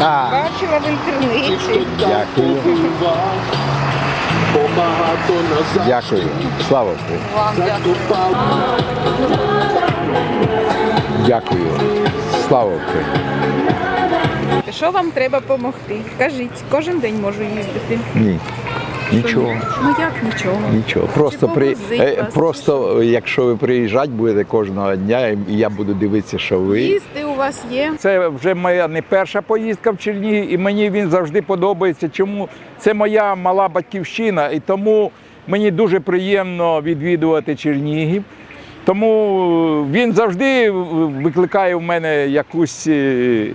Бачила в інтернеті. дякую, дякую. Слава. Вам дякую. Дякую. Слава Україні. Що вам треба допомогти? Кажіть, кожен день можу їздити. Ні. Нічого. Ну як нічого? Нічого. Просто при е, вас, просто якщо ви приїжджати будете кожного дня, і я буду дивитися, що ви. Їсти вас є. Це вже моя не перша поїздка в Чернігів, і мені він завжди подобається. Чому це моя мала батьківщина, і тому мені дуже приємно відвідувати Чернігів. Тому він завжди викликає в мене якусь е,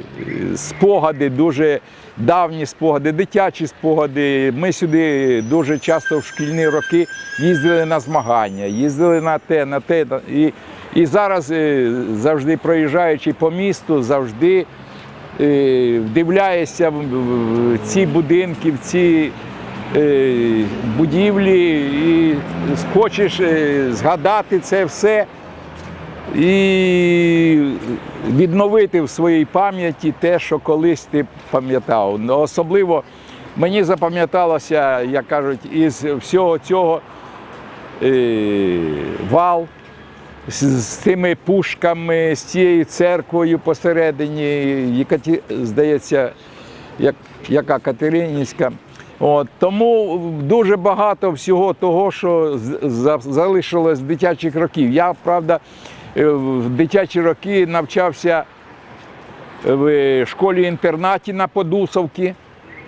спогади, дуже давні спогади, дитячі спогади. Ми сюди дуже часто в шкільні роки їздили на змагання, їздили на те, на те. І, і зараз е, завжди проїжджаючи по місту, завжди е, вдивляєшся в, ці будинки, в ці будівлі, і хочеш е, згадати це все і відновити в своїй пам'яті те, що колись ти пам'ятав. Ну, Особливо мені запам'яталося, як кажуть, із всього цього е, вал з, тими пушками, з цією церквою посередині, здається, як, яка Катеринівська. От, тому дуже багато всього того, що залишилось з дитячих років. Я, правда, е, в дитячі роки навчався в школі-інтернаті на Подусовці.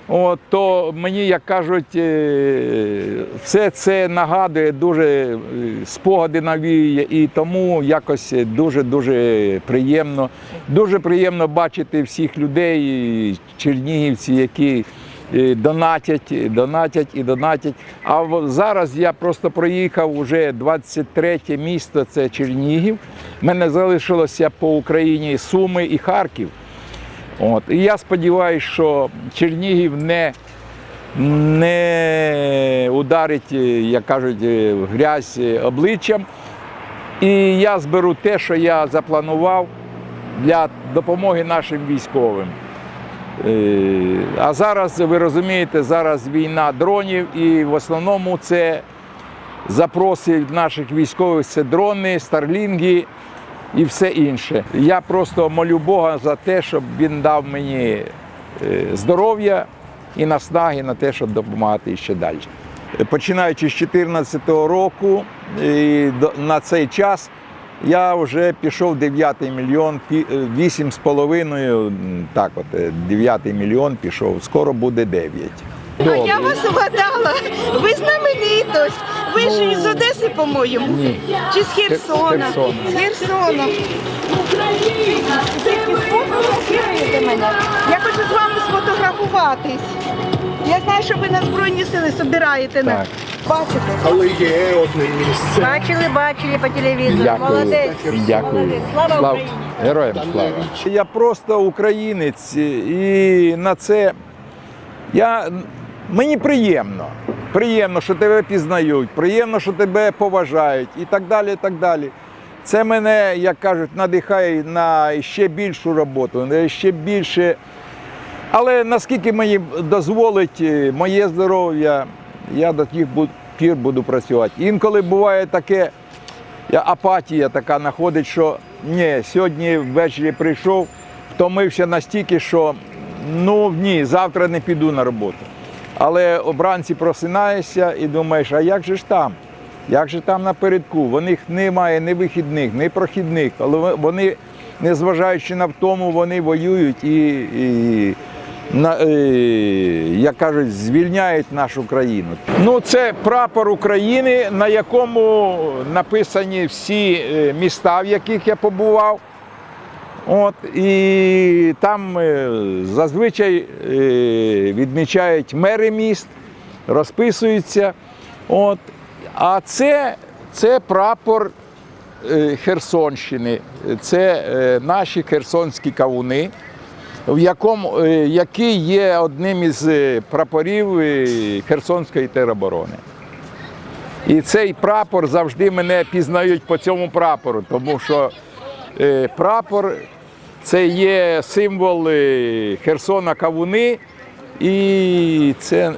От, то мені, як кажуть, е, все це нагадує дуже е, спогади навіює, і тому якось дуже-дуже приємно. Дуже приємно бачити всіх людей, чернігівці, які донатять, донатять і донатять. А зараз я просто проїхав уже 23 місто, це Чернігів. Мене залишилося по Україні Суми і Харків. От. І я сподіваюся, що Чернігів не, не ударить, е, як кажуть, е, грязь е, обличчям. І я зберу те, що я запланував для допомоги нашим військовим. Е, А зараз, ви розумієте, зараз війна дронів, і в основному це запроси наших військових це дрони, старлінги і все інше. Я просто молю Бога за те, щоб він дав мені е, здоров'я і наснаги на те, щоб допомагати ще далі. Починаючи з 2014 року, і на цей час я вже пішов 9 мільйон, е, 8,5, так от, е, 9 мільйон пішов, скоро буде 9. А я вас угадала. Ви знаменитость. Ви ж із Одеси, по-моєму. Ні. Чи з Херсона? Херсона. З Херсона. Я хочу з вами сфотографуватись. Я знаю, що ви на Збройні сили збираєте нас. Так. Бачите? Але є одне місце. Бачили, бачили по телевізору. Дякую. Молодець. Дякую. Молодець. Слава Україні. Героям слава. Я просто українець, і на це я, мені приємно. Приємно, що тебе пізнають, приємно, що тебе поважають і так далі. і так далі. Це мене, як кажуть, надихає на ще більшу роботу, на ще більше. Але наскільки мені дозволить е, моє здоров'я, я до тих пір буду працювати. Інколи буває таке, апатія така знаходить, що ні, сьогодні ввечері прийшов, втомився настільки, що ну ні, завтра не піду на роботу. Але обранці просинаєшся і думаєш, а як же ж там? Як же там напередку? В них немає ні вихідних, ні прохідних, але вони, незважаючи на втому, вони воюють і, і як кажуть, звільняють нашу країну. Ну, це прапор України, на якому написані всі е, міста, в яких я побував. От, і там е, зазвичай е, відмічають мери міст, розписуються. От. А це, це прапор е, Херсонщини, це е, наші херсонські кавуни, в якому, е, який є одним із е, прапорів е, Херсонської тероборони. І цей прапор завжди мене пізнають по цьому прапору, тому що прапор Це є символ Херсона Кавуни. І це,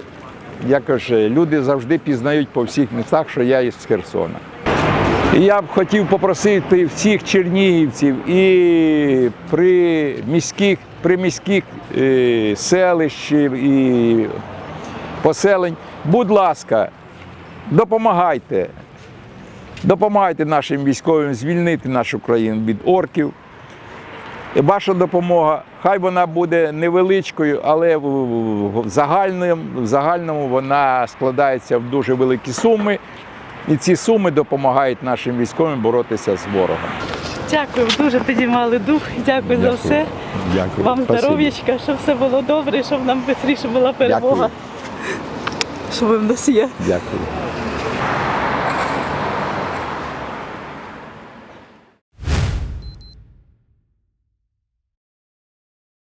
як каже, люди завжди пізнають по всіх містах, що я із Херсона. І я б хотів попросити всіх чернігівців і при міських, при міських е, селищів і поселень, будь ласка, допомагайте. Допомагайте нашим військовим звільнити нашу країну від орків. Ваша допомога, хай вона буде невеличкою, але в загальному, в загальному вона складається в дуже великі суми. І ці суми допомагають нашим військовим боротися з ворогом. Дякую, дуже підіймали дух. Дякую, за все. Дякую. Вам здоров'ячка, щоб все було добре, щоб нам швидше була перемога. Дякую. Що ви в нас є. Дякую.